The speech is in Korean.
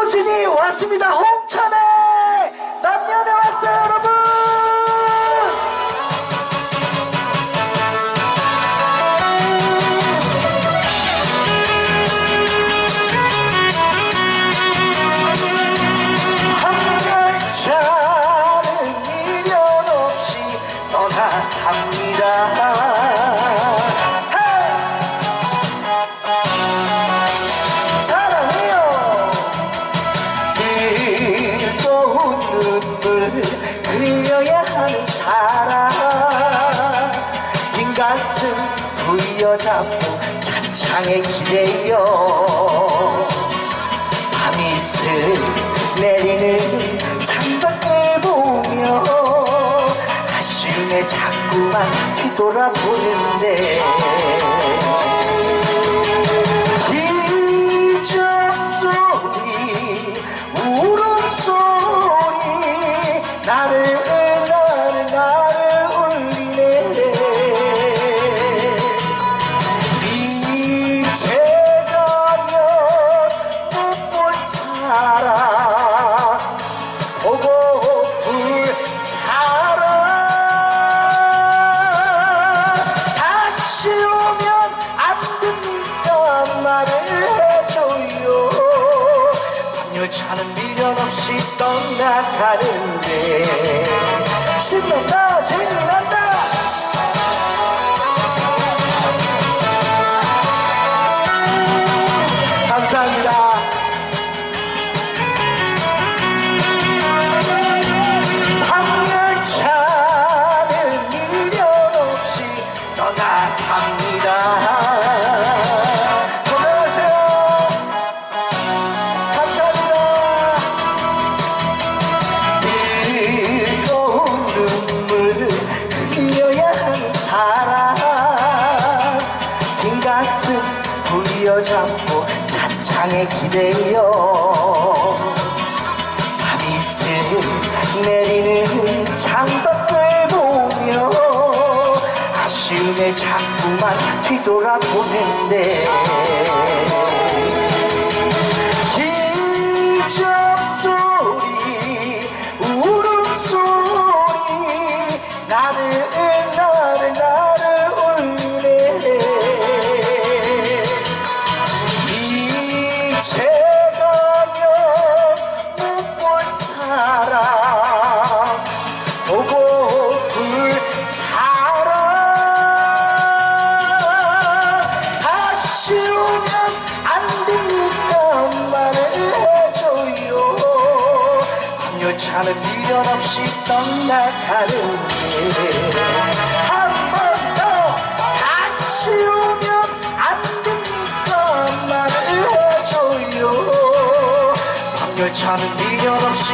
김호진이 왔습니다. 홍천에 남면에 왔어요, 여러분. 한열차는 미련 없이 떠나갑니다. 눈물 흘려야 하는 사랑 빈 가슴 부여잡고 찬창에 기대요. 밤이슬 내리는 창밖을 보며 아쉬움에 자꾸만 뒤돌아보는데. 기적 없이 떠나가는데 신난다 재미난다. 부여잡고 차창에 기대요 밤이슬 내리는 창밖을 보며 아쉬움에 자꾸만 뒤돌아보는데. 기적 밤열차는 미련 없이 떠나가는데 한번 더 다시 오면 안 됩니까 말을 해줘요. 밤열차는 미련 없이